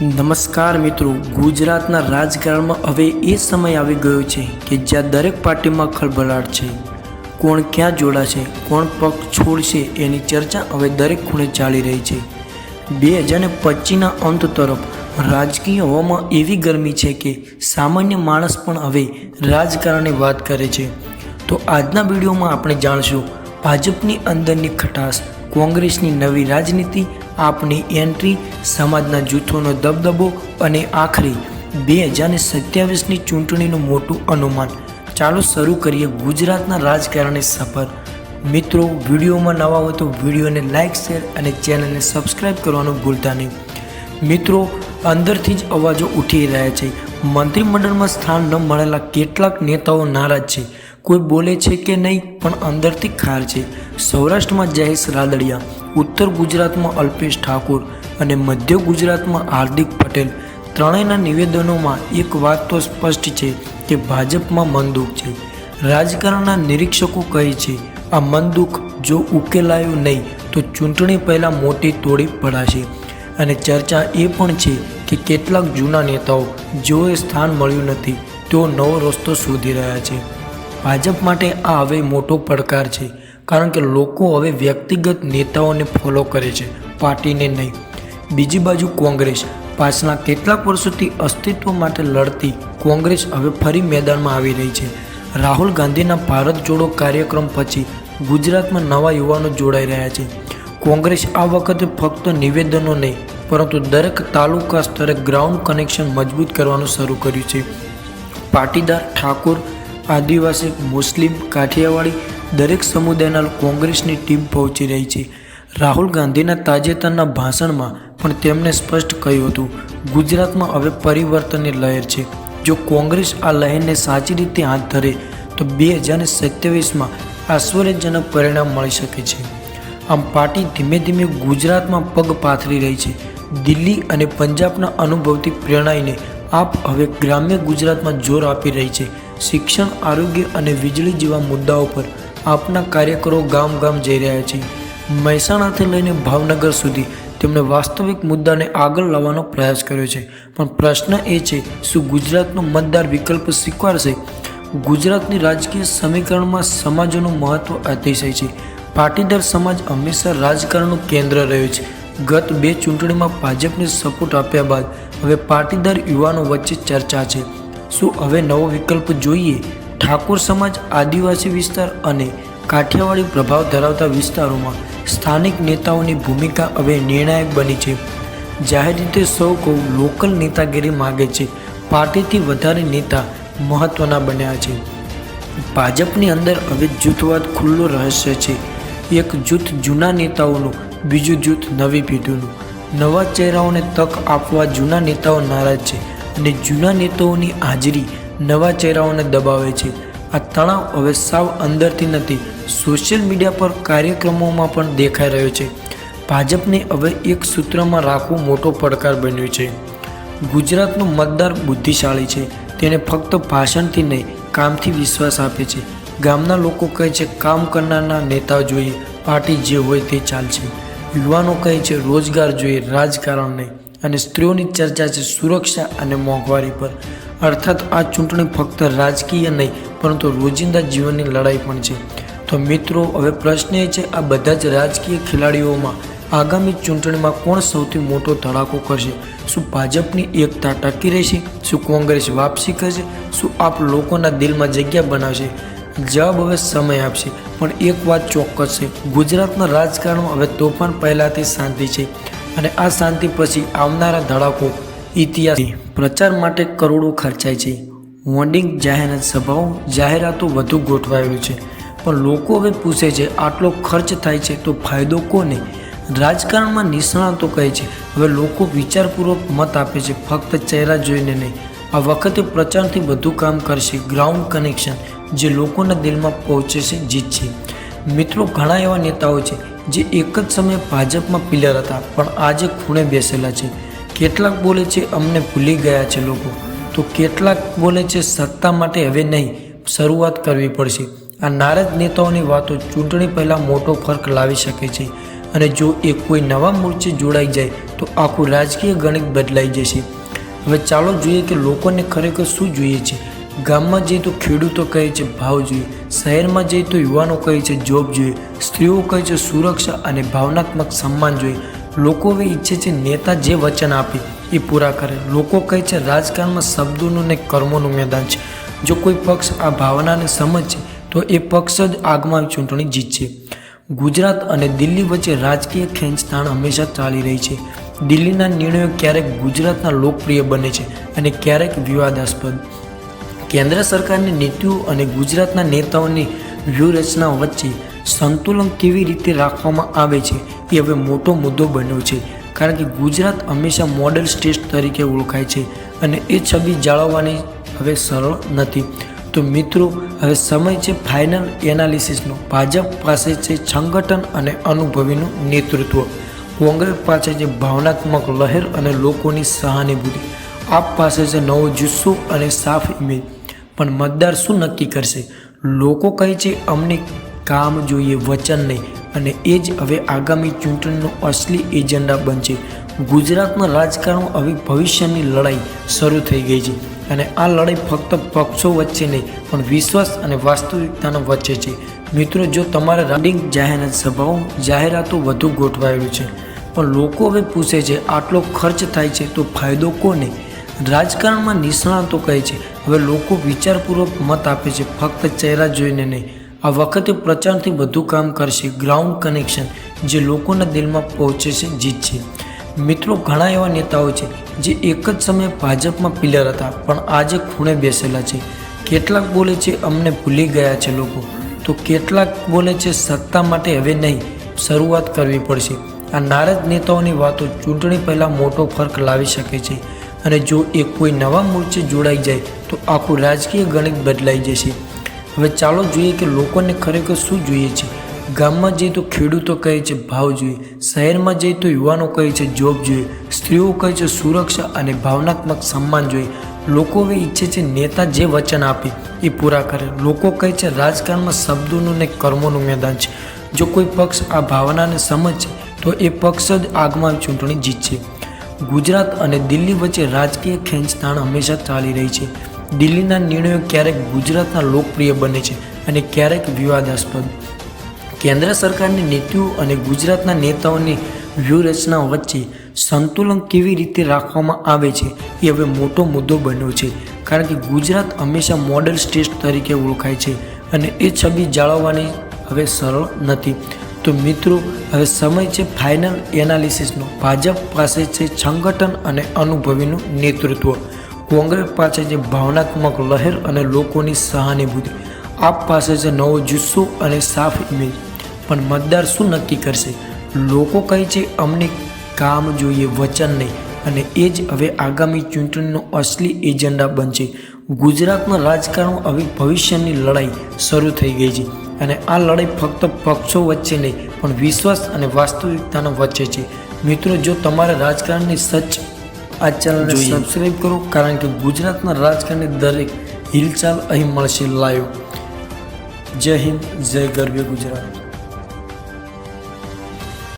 નમસ્કાર મિત્રો, ગુજરાતના રાજકારણમાં હવે એ સમય આવી ગયો છે કે જ્યાં દરેક પાર્ટીમાં ખળભળાટ છે. કોણ ક્યાં જોડાશે, કોણ પક્ષ છોડશે એની ચર્ચા હવે દરેક ખૂણે ચાલી રહી છે. બે હજાર પચીસના અંત તરફ રાજકીય હવામાં એવી ગરમી છે કે સામાન્ય માણસ પણ હવે રાજકારણની વાત કરે છે. તો આજના વિડીયોમાં આપણે જાણશું, ભાજપની અંદરની ખટાશ, કોંગ્રેસની નવી રાજનીતિ આપની એન્ટ્રી, સમાજના જૂથોનો દબદબો અને આખરી બે હજાર સત્યાવીસની ચૂંટણીનું મોટું અનુમાન. ચાલો શરૂ કરીએ ગુજરાતના રાજકારણની સફર. મિત્રો, વિડીયોમાં નવા હોય તો વિડીયોને લાઇક શેર અને ચેનલને સબસ્ક્રાઈબ કરવાનું ભૂલતા નહીં. મિત્રો, અંદરથી જ અવાજો ઉઠી રહ્યા છે. મંત્રીમંડળમાં સ્થાન ન મળેલા કેટલાક નેતાઓ નારાજ છે. કોઈ બોલે છે કે નહીં, પણ અંદરથી ખાર છે. સૌરાષ્ટ્રમાં જયેશ રાદડિયા, ઉત્તર ગુજરાતમાં અલ્પેશ ઠાકોર અને મધ્ય ગુજરાતમાં હાર્દિક પટેલ. ત્રણેયના નિવેદનોમાં એક વાત તો સ્પષ્ટ છે કે ભાજપમાં મનદુખ છે. રાજકારણના નિરીક્ષકો કહે છે, આ મનદુખ જો ઉકેલાયું નહીં, તો ચૂંટણી પહેલાં મોટી તોડી પડાશે. અને ચર્ચા એ પણ છે કે કેટલાક જૂના નેતાઓ જેઓએ સ્થાન મળ્યું નથી, તેઓ નવો રસ્તો શોધી રહ્યા છે. ભાજપ માટે આ હવે મોટો પડકાર છે, કારણ કે લોકો હવે વ્યક્તિગત નેતાઓને ફોલો કરે છે, પાર્ટીને નહીં. બીજી બાજુ કોંગ્રેસ. પાછલા કેટલાક વર્ષોથી અસ્તિત્વ માટે લડતી કોંગ્રેસ હવે ફરી મેદાનમાં આવી રહી છે. રાહુલ ગાંધીના ભારત જોડો કાર્યક્રમ પછી ગુજરાતમાં નવા યુવાનો જોડાઈ રહ્યા છે. કોંગ્રેસ આ વખતે ફક્ત નિવેદનો નહીં, પરંતુ દરેક તાલુકા સ્તરે ગ્રાઉન્ડ કનેક્શન મજબૂત કરવાનું શરૂ કર્યું છે. પાટીદાર ઠાકોર આદિવાસી મુસ્લિમ કાઠિયાવાડી દરેક સમુદાયના કોંગ્રેસની ટીમ પહોંચી રહી છે. રાહુલ ગાંધીના તાજેતરના ભાષણમાં પણ તેમણે સ્પષ્ટ કહ્યું હતું, ગુજરાતમાં હવે પરિવર્તનની લહેર છે. જો કોંગ્રેસ આ લહેરને સાચી રીતે હાથ ધરે, તો બે હજાર સત્યાવીસમાં આશ્ચર્યજનક પરિણામ મળી શકે છે. આમ પાર્ટી ધીમે ધીમે ગુજરાતમાં પગ પાથરી રહી છે. દિલ્હી અને પંજાબના અનુભવથી પ્રેરણાઈને આપ હવે ગ્રામ્ય ગુજરાતમાં જોર આપી રહી છે. શિક્ષણ, આરોગ્ય અને વીજળી જેવા મુદ્દાઓ પર આપના કાર્યકરો ગામ ગામ જઈ રહ્યા છે. મહેસાણાથી લઈને ભાવનગર સુધી તેમણે વાસ્તવિક મુદ્દાને આગળ લાવવાનો પ્રયાસ કર્યો છે. પણ પ્રશ્ન એ છે, શું ગુજરાતનો મતદાર વિકલ્પ સ્વીકારશે? ગુજરાતની રાજકીય સમીકરણમાં સમાજોનું મહત્વ અતિશય છે. પાટીદાર સમાજ હંમેશા રાજકારણનું કેન્દ્ર રહ્યું છે. ગત બે ચૂંટણીમાં ભાજપને સપોર્ટ આપ્યા બાદ હવે પાટીદાર યુવાનો વચ્ચે ચર્ચા છે. શું હવે નવો વિકલ્પ જોઈએ? ઠાકોર સમાજ, આદિવાસી વિસ્તાર અને કાઠિયાવાડી પ્રભાવ ધરાવતા વિસ્તારોમાં સ્થાનિક નેતાઓની ભૂમિકા હવે નિર્ણાયક બની છે. જાહેર રીતે સૌ કહું લોકલ નેતાગીરી માગે છે. પાર્ટીથી વધારે નેતા મહત્ત્વના બન્યા છે. ભાજપની અંદર હવે જૂથવાદ ખુલ્લો રહસ્ય છે. એક જૂથ જૂના નેતાઓનું, બીજું જૂથ નવી પેઢીનું. નવા ચહેરાઓને તક આપવા જૂના નેતાઓ નારાજ છે. અને જૂના નેતાઓની હાજરી નવા ચહેરાઓને દબાવે છે. આ તણાવ હવે સાવ અંદરથી નથી, સોશિયલ મીડિયા પર કાર્યક્રમોમાં પણ દેખાઈ રહ્યો છે. ભાજપને હવે એક સૂત્રમાં રાખવું મોટો પડકાર બન્યો છે. ગુજરાતનો મતદાર બુદ્ધિશાળી છે, તેને ફક્ત ભાષણથી નહીં, કામથી વિશ્વાસ આપે છે. ગામના લોકો કહે છે, કામ કરનારના નેતા જોઈએ, પાર્ટી જે હોય તે ચાલશે. યુવાનો કહે છે, રોજગાર જોઈએ, રાજકારણ નહીં. અને સ્ત્રીઓની ચર્ચા છે સુરક્ષા અને મોંઘવારી પર. અર્થાત આ ચૂંટણી ફક્ત રાજકીય નહીં, પરંતુ રોજિંદા જીવનની લડાઈ પણ છે. તો મિત્રો, હવે પ્રશ્ન એ છે, આ બધા જ રાજકીય ખેલાડીઓમાં આગામી ચૂંટણીમાં કોણ સૌથી મોટો ધડાકો કરશે? શું ભાજપની એકતા ટકી રહેશે? શું કોંગ્રેસ વાપસી કરશે? શું આપ લોકોના દિલમાં જગ્યા બનાવશે? જવાબ હવે સમય આપશે, પણ એક વાત ચોક્કસ છે. ગુજરાતના રાજકારણમાં હવે તોફાન પહેલાંથી શાંતિ છે. અને આ શાંતિ પછી આવનારા ધડાકો ઇતિહાસ પ્રચાર માટે કરોડો ખર્ચાય છે. વોન્ડિંગ જાહેરાત સભાઓ જાહેરાતો વધુ ગોઠવાયેલું છે. પણ લોકો હવે પૂછે છે, આટલો ખર્ચ થાય છે તો ફાયદો કોને? રાજકારણમાં નિષ્ણાતો કહે છે, હવે લોકો વિચારપૂર્વક મત આપે છે, ફક્ત ચહેરા જોઈને નહીં. આ વખતે પ્રચારથી વધુ કામ કરશે ગ્રાઉન્ડ કનેક્શન જે લોકોના દિલમાં પહોંચે છે જીત છે મિત્રો, ઘણા એવા નેતાઓ છે જે એક જ સમયે ભાજપમાં પિલર હતા. પણ આજે ખૂણે બેસેલા છે. કેટલાક બોલે છે, અમને ભૂલી ગયા છે લોકો. તો કેટલાક બોલે છે, સત્તા માટે હવે નહીં, શરૂઆત કરવી પડશે. આ નારાજ નેતાઓની વાતો ચૂંટણી પહેલાં મોટો ફર્ક લાવી શકે છે. અને જો એ કોઈ નવા મોરચે જોડાઈ જાય, તો આખું રાજકીય ગણિત બદલાઈ જશે. હવે ચાલો જોઈએ કે લોકોને ખરેખર શું જોઈએ છે. ગામમાં જઈએ તો ખેડૂતો કહે છે ભાવ જોઈએ શહેરમાં જઈએ તો યુવાનો કહે છે, જોબ જોઈએ. સ્ત્રીઓ કહે છે, સુરક્ષા અને ભાવનાત્મક સન્માન જોઈએ. લોકો હવે ઈચ્છે છે, નેતા જે વચન આપે, એ પૂરા કરે. લોકો કહે છે, રાજકારણમાં શબ્દોનું ને કર્મોનું મેદાન છે. જો કોઈ પક્ષ આ ભાવનાને સમજશે તો એ પક્ષ જ આગમાં ચૂંટણી જીતશે. ગુજરાત અને દિલ્હી વચ્ચે રાજકીય ખેંચતાણ હંમેશા ચાલી રહી છે. દિલ્હીના નિર્ણયો ક્યારેક ગુજરાતના લોકપ્રિય બને છે અને ક્યારેક વિવાદાસ્પદ. કેન્દ્ર સરકારની નીતિઓ અને ગુજરાતના નેતાઓની વ્યૂહરચના વચ્ચે સંતુલન કેવી રીતે રાખવામાં આવે છે એ હવે મોટો મુદ્દો બન્યો છે. કારણ કે ગુજરાત હંમેશા મોડેલ સ્ટેટ તરીકે ઓળખાય છે અને એ છબી જાળવવાની હવે સરળ નથી. તો મિત્રો, હવે સમય છે ફાઇનલ એનાલિસિસનો ભાજપ પાસે છે સંગઠન અને અનુભવીનું નેતૃત્વ. કોંગ્રેસ પાસે છે ભાવનાત્મક લહેર અને લોકોની સહાનુભૂતિ. આપ પાસે છે નવો જુસ્સો અને સાફ ઇમેજ પણ મતદાર શું નક્કી કરશે? લોકો કહે છે, અમને કામ જોઈએ, વચન નહીં. અને એ જ હવે આગામી ચૂંટણીનો અસલી એજન્ડા બનશે. ગુજરાતમાં રાજકારણમાં હવે ભવિષ્યની લડાઈ શરૂ થઈ ગઈ છે. અને આ લડાઈ ફક્ત પક્ષો વચ્ચે નહીં, પણ વિશ્વાસ અને વાસ્તવિકતાના વચ્ચે છે. મિત્રો, જો તમારા રાડિંગ જાહેરાત સભાઓ, જાહેરાતો વધુ ગોઠવાયેલું છે, પણ લોકો હવે પૂછે છે, આટલો ખર્ચ થાય છે તો ફાયદો કોને? રાજકારણમાં નિષ્ણાતો કહે છે. હવે લોકો વિચારપૂર્વક મત આપે છે, ફક્ત ચહેરા જોઈને નહીં. આ વખતે પ્રચારથી વધુ કામ કરશે ગ્રાઉન્ડ કનેક્શન, જે લોકોના દિલમાં પહોંચે છે, જીત છે. મિત્રો, ઘણા એવા નેતાઓ છે, જે એક જ સમયે ભાજપમાં પિલર હતા, પણ આજે ખૂણે બેસેલા છે. કેટલાક બોલે છે, અમને ભૂલી ગયા છે લોકો. તો કેટલાક બોલે છે, સત્તા માટે હવે નહીં, શરૂઆત કરવી પડશે. આ નારાજ નેતાઓની વાતો ચૂંટણી પહેલાં મોટો ફર્ક લાવી શકે છે. અને જો એ કોઈ નવા મોરચે જોડાઈ જાય, તો આખું રાજકીય ગણિત બદલાઈ જશે. હવે ચાલો જોઈએ કે લોકોને ખરેખર શું જોઈએ છે. ગામમાં જઈએ તો ખેડૂતો કહે છે ભાવ જોઈએ. શહેરમાં જઈએ તો યુવાનો કહે છે જોબ જોઈએ. સ્ત્રીઓ કહે છે સુરક્ષા અને ભાવનાત્મક સન્માન જોઈએ. લોકો હવે ઈચ્છે છે નેતા જે વચન આપે, એ પૂરા કરે. લોકો કહે છે રાજકારણમાં શબ્દોનું ને કર્મોનું મેદાન છે. જો કોઈ પક્ષ આ ભાવનાને સમજશે તો એ પક્ષ જ આગમાં ચૂંટણી જીતશે. ગુજરાત અને દિલ્હી વચ્ચે રાજકીય ખેંચતાણ હંમેશા ચાલી રહી છે. દિલ્હીના નિર્ણયો ક્યારેક ગુજરાતના લોકપ્રિય બને છે અને ક્યારેક વિવાદાસ્પદ. કેન્દ્ર સરકારની નીતિઓ અને ગુજરાતના નેતાઓની વ્યૂહરચના વચ્ચે સંતુલન કેવી રીતે રાખવામાં આવે છે એ હવે મોટો મુદ્દો બન્યો છે. કારણ કે ગુજરાત હંમેશા મોડેલ સ્ટેટ તરીકે ઓળખાય છે અને એ છબી જાળવવાની હવે સરળ નથી. તો મિત્રો, હવે સમય છે ફાઇનલ એનાલિસિસનો ભાજપ પાસે છે સંગઠન અને અનુભવીનું નેતૃત્વ. કોંગ્રેસ પાસે છે ભાવનાત્મક લહેર અને લોકોની સહાનુભૂતિ. આપ પાસે છે નવો જુસ્સો અને સાફ ઇમેજ પણ મતદાર શું નક્કી કરશે? લોકો કહે છે, અમને કામ જોઈએ, વચન નહીં. અને એ જ હવે આગામી ચૂંટણીનો અસલી એજન્ડા બનશે. ગુજરાતમાં રાજકારણ હવે ભવિષ્યની લડાઈ શરૂ થઈ ગઈ છે. અને આ લડાઈ ફક્ત પક્ષો વચ્ચે નહીં પણ વિશ્વાસ અને વાસ્તવિકતાના વચ્ચે છે. મિત્રો જો તમારે રાજકારણની સચ આ ચેનલને સબસ્ક્રાઈબ કરો કારણ કે ગુજરાતના રાજકારણની દરેક હિલચાલ અહીં મળશે લાઈવ જય હિન્દ જય ગરબે ગુજરાત.